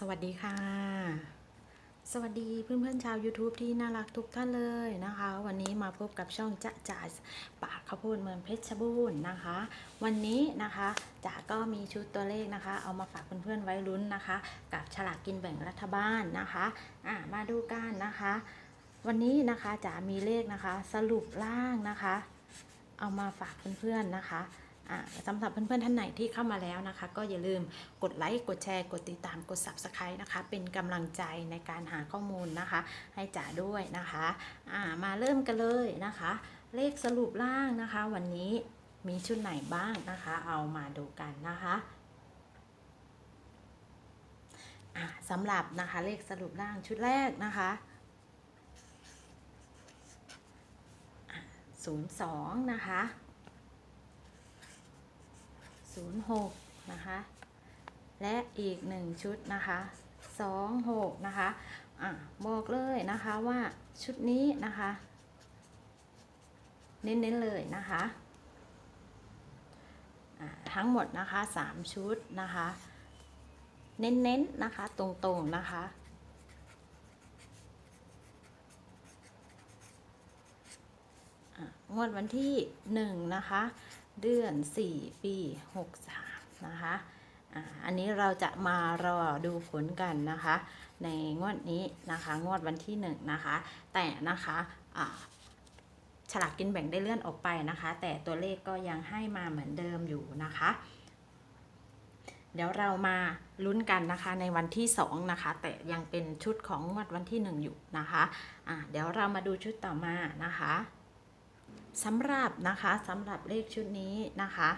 สวัสดีค่ะ สวัสดีเพื่อนๆชาว YouTube ที่น่ารักทุกท่านเลยนะคะ วันนี้มาพบกับช่องจะจ่าปากข้าวโพดเมืองเพชรบูรณ์นะคะ วันนี้นะคะจ๋าก็มีชุดตัวเลขนะคะ เอามาฝากเพื่อนๆไว้ลุ้นนะคะ กับฉลากกินแบ่งรัฐบาลนะคะอะมาดูกันนะคะ วันนี้นะคะจ๋ามีเลขนะคะ สรุปล่างนะคะ เอามาฝากเพื่อนๆนะคะ สำหรับเพื่อนๆท่านไหนที่เข้ามาแล้วนะคะ ก็อย่าลืมกดไลค์กดแชร์กดติดตามกด Subscribe นะคะ เป็นกำลังใจในการหาข้อมูลนะคะ ให้จ๋าด้วยนะคะอ่ามาเริ่มกันเลยนะคะ เลขสรุปล่างนะคะ วันนี้มีชุดไหนบ้างนะคะ เอามาดูกันนะคะสำหรับนะคะเลขสรุปล่างชุดแรกนะคะศูนย์สองนะคะ 06 นะคะ และอีกหนึ่งชุดนะคะ 26 นะคะอะบอกเลยนะคะว่าชุดนี้นะคะ เน้นๆเลยนะคะทั้งหมดนะคะ 3 ชุดนะคะ เน้นๆนะคะตรงๆนะคะอะงวดวันที่ 1 นะคะ เดือน 4 ปี 63 นะคะอ่าอันนี้เราจะมารอดูผลกันนะคะ ในงวดนี้นะคะ งวดวันที่1นะคะ แต่นะคะอ่าฉลากกินแบ่งได้เลื่อนออกไปนะคะ แต่ตัวเลขก็ยังให้มาเหมือนเดิมอยู่นะคะ เดี๋ยวเรามาลุ้นกันนะคะในวันที่2นะคะ แต่ยังเป็นชุดของงวดวันที่ 1 อยู่นะคะอ่าเดี๋ยวเรามาดูชุดต่อมานะคะ สำหรับนะคะสำหรับเลขชุดนี้นะคะ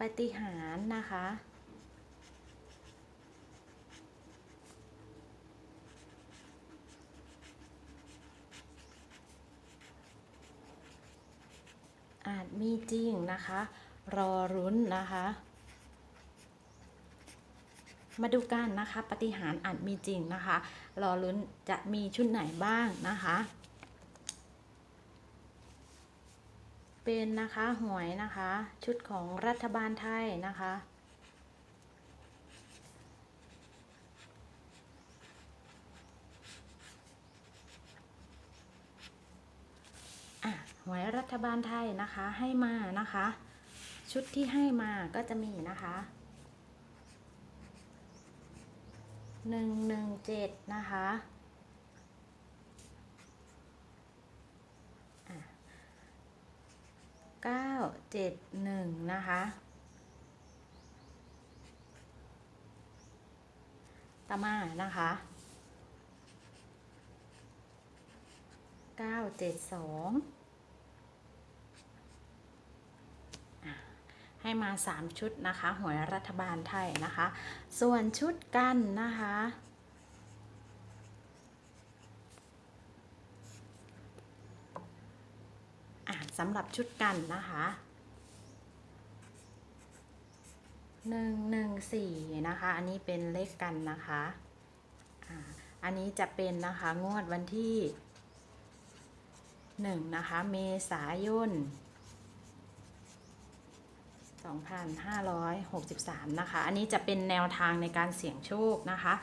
ปฏิหารนะคะ อาจมีจริงนะคะ รอรุ้นนะคะ มาดูกันนะคะปฏิหารอาจมีจริงนะคะ รอลุ้นจะมีชุดไหนบ้างนะคะ เป็นนะคะหวยนะคะ ชุดของรัฐบาลไทยนะคะหวยรัฐบาลไทยนะคะให้มานะคะ ชุดที่ให้มาก็จะมีนะคะ หนึ่งหนึ่งเจ็ดนะคะเก้าเจ็ดหนึ่งนะคะตามานะคะเก้าเจ็ดสอง ให้มา 3 ชุดนะคะหวยรัฐบาลไทยนะคะ ส่วนชุดกันนะคะสำหรับชุดกันนะคะหนึ่งหนึ่งสี่นะคะ อันนี้เป็นเลขกันนะคะอะอันนี้จะเป็นนะคะงวดวันที่หนึ่งนะคะ เมษายน 2563 นะคะ อันนี้จะเป็นแนวทางในการเสี่ยงโชคนะคะ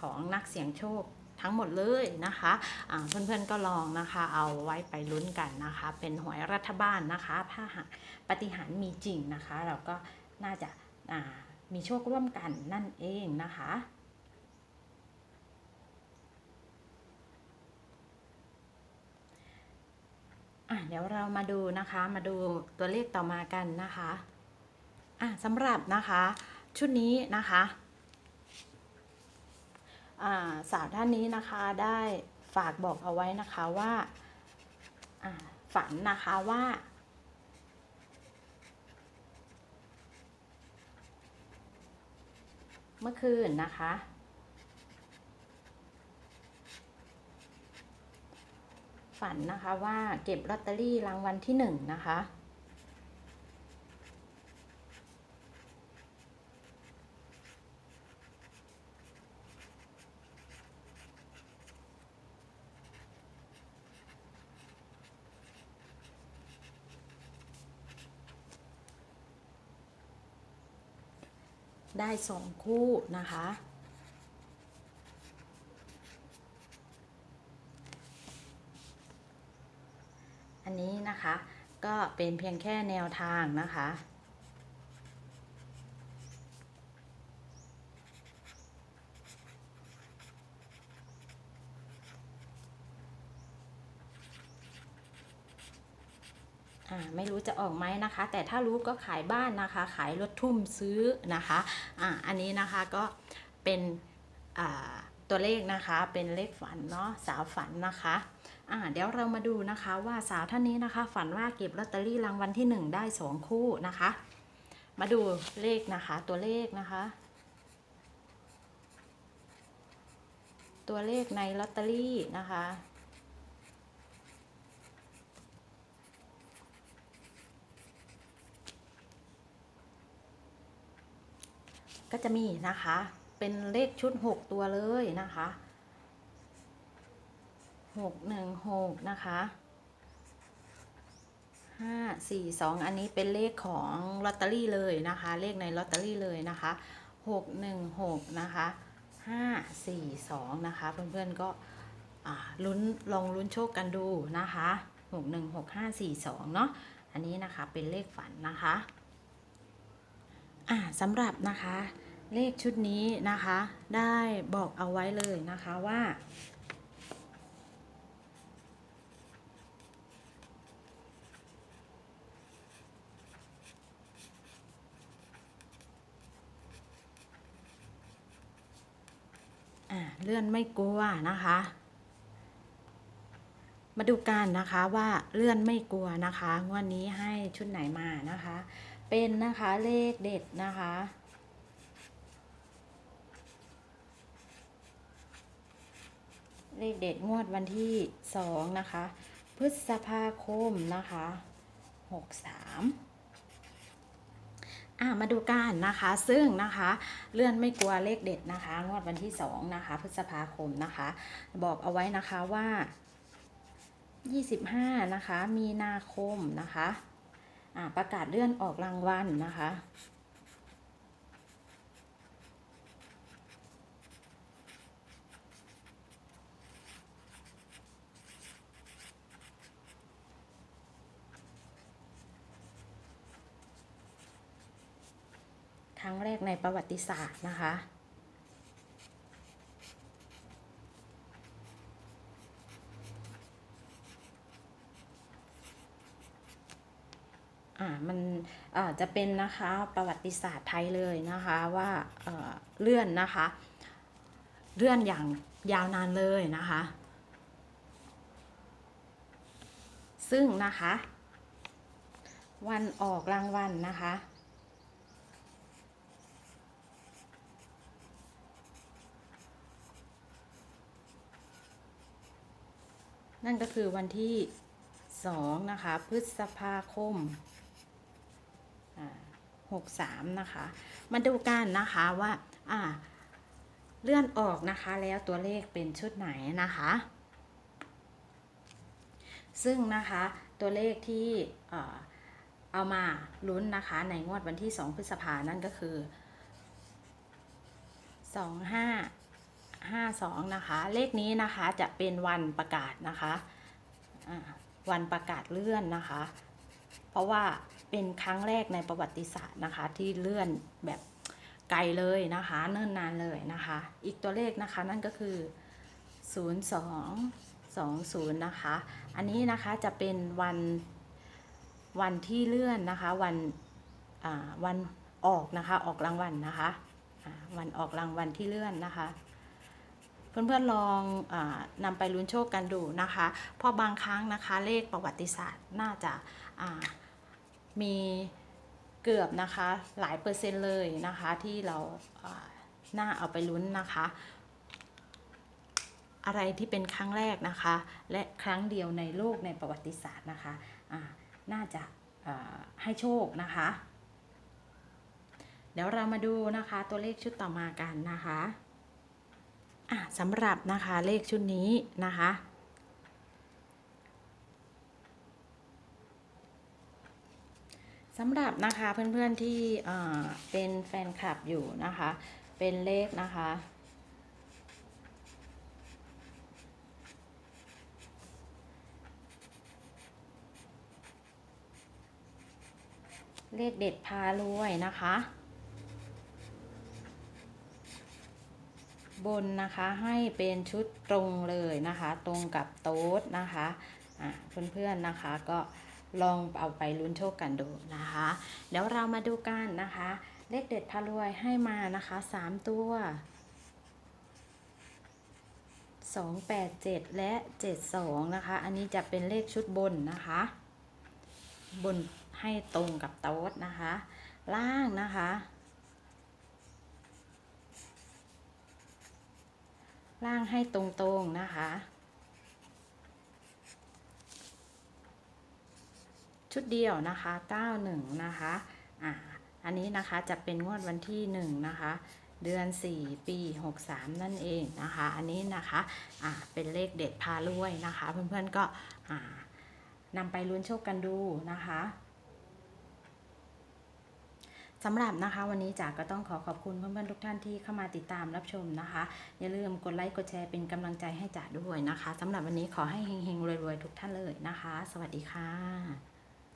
ของนักเสี่ยงโชคทั้งหมดเลยนะคะะเพื่อนๆก็ลองนะคะ เอาไว้ไปลุ้นกันนะคะ เป็นหวยรัฐบาลนะคะถ้าหากปฏิหารมีจริงนะคะ เราก็น่าจะมีโชคร่วมกันนั่นเองนะคะเดี๋ยวเรามาดูนะคะ มาดูตัวเลขต่อมากันนะคะ อะสำหรับนะคะชุดนี้นะคะสาวท่านนี้นะคะได้ฝากบอกเอาไว้นะคะว่าฝันนะคะว่า เมื่อคืนนะคะ ฝันนะคะว่าเก็บลอตเตอรี่รางวัลที่หนึ่งนะคะ ได้สองคู่นะคะ อันนี้นะคะก็เป็นเพียงแค่แนวทางนะคะ ไม่รู้จะออกไหมนะคะ แต่ถ้ารู้ก็ขายบ้านนะคะ ขายรถทุ่มซื้อนะคะอ่าอันนี้นะคะก็เป็นอ่าตัวเลขนะคะเป็นเลขฝันเนาะสาวฝันนะคะอ่าเดี๋ยวเรามาดูนะคะว่าสาวท่านนี้นะคะ ฝันว่าเก็บลอตเตอรี่รางวัลที่หนึ่งได้สองคู่นะคะ มาดูเลขนะคะตัวเลขนะคะ ตัวเลขในลอตเตอรี่นะคะ ก็จะมีนะคะ เป็นเลขชุด 6 ตัวเลยนะคะ6 1 6นะคะ5 4 2อันนี้เป็นเลขของลอตเตอรี่เลยนะคะ เลขในลอตเตอรี่เลยนะคะ6 1 6นะคะ5 4 2นะคะเพื่อนๆก็ลุ้นลองลุ้นโชคกันดูนะคะ6 1 6 5 4 2เนาะอันนี้นะคะเป็นเลขฝันนะคะอ่าสำหรับนะคะ เลขชุดนี้นะคะ ได้บอกเอาไว้เลยนะคะว่า เลื่อนไม่กลัวนะคะ มาดูกันนะคะว่าเลื่อนไม่กลัวนะคะ งวันนี้ให้ชุดไหนมานะคะ เป็นนะคะเลขเด็ดนะคะ เลขเด็ดงวดวันที่สองนะคะ พฤษภาคมนะคะหกสามอะมาดูกันนะคะ ซึ่งนะคะเลื่อนไม่กลัวเลขเด็ดนะคะ งวดวันที่สองนะคะ พฤษภาคมนะคะ บอกเอาไว้นะคะว่า25 นะคะ มีนาคมนะคะอะประกาศเลื่อนออกรางวัลนะคะ รั้งแรกในประวัติศาสตร์นะคะอ่ามันอ่าจะเป็นนะคะประวัติศาสตร์ไทยเลยนะคะว่าเอ่อเลื่อนนะคะ เลื่อนอย่างยาวนานเลยนะคะ ซึ่งนะคะ วันออกรางวัลนะคะ นั่นก็คือวันที่สองนะคะ พฤษภาคมหกสามนะคะ มาดูกันนะคะว่าอ่าเลื่อนออกนะคะแล้วตัวเลขเป็นชุดไหนนะคะ ซึ่งนะคะตัวเลขที่เอ่อเอามาลุ้นนะคะในงวดวันที่ 2 พฤษภานั่นก็คือ 25 52นะคะ เลขนี้นะคะจะเป็นวันประกาศนะคะวันประกาศเลื่อนนะคะ เพราะว่าเป็นครั้งแรกในประวัติศาสตร์นะคะ ที่เลื่อนแบบไกลเลยนะคะ เนิ่นนานเลยนะคะ อีกตัวเลขนะคะนั่นก็คือ 0220 นะคะ อันนี้นะคะจะเป็นวันวันที่เลื่อนนะคะวันวันออกนะคะออกรางวัลนะคะวันออกรางวัลที่เลื่อนนะคะ เพื่อนๆลองอนำไปลุ้นโชคกันดูนะคะเพราะบางครั้งนะคะเลขประวัติศาสตร์น่าจะามีเกือบนะคะหลายเปอร์เซ็นต์เลยนะคะที่เราาน่าเอาไปลุ้นนะคะ อะไรที่เป็นครั้งแรกนะคะ และครั้งเดียวในโลกในประวัติศาสตร์นะคะน่าจะาให้โชคนะคะ เดี๋ยวเรามาดูนะคะตัวเลขชุดต่อมากันนะคะ อะสำหรับนะคะเลขชุดนี้นะคะสำหรับนะคะเพื่อนๆที่เอ่อเป็นแฟนคลับอยู่นะคะ เป็นเลขนะคะเลขเด็ดพารวยนะคะ บนนะคะให้เป็นชุดตรงเลยนะคะ ตรงกับโต๊ดนะคะอะเพื่อนๆนะคะก็ลองเอาไปลุ้นโชคกันดูนะคะเดี๋ยวเรามาดูกันนะคะ เลขเด็ดพารวยให้มานะคะสามตัวสองแปดเจ็ดและเจ็ดสองนะคะ อันนี้จะเป็นเลขชุดบนนะคะ บนให้ตรงกับโต๊ดนะคะ ล่างนะคะ ล่างให้ตรงๆนะคะ ชุดเดียวนะคะ 91 นะคะ อ่า อันนี้นะคะจะเป็นงวดวันที่ 1 นะคะ เดือน 4 ปี 63 นั่นเองนะคะ อันนี้นะคะ อ่า เป็นเลขเด็ดพารวยนะคะ เพื่อนๆก็ อ่านำไปลุ้นโชคกันดูนะคะ สำหรับนะคะวันนี้จ๋าก็ต้องขอขอบคุณเพื่อนๆทุกท่านที่เข้ามาติดตามรับชมนะคะ อย่าลืมกดไลค์กดแชร์เป็นกำลังใจให้จ๋าด้วยนะคะสำหรับวันนี้ขอให้เฮงๆรวยๆทุกท่านเลยนะคะ สวัสดีค่ะ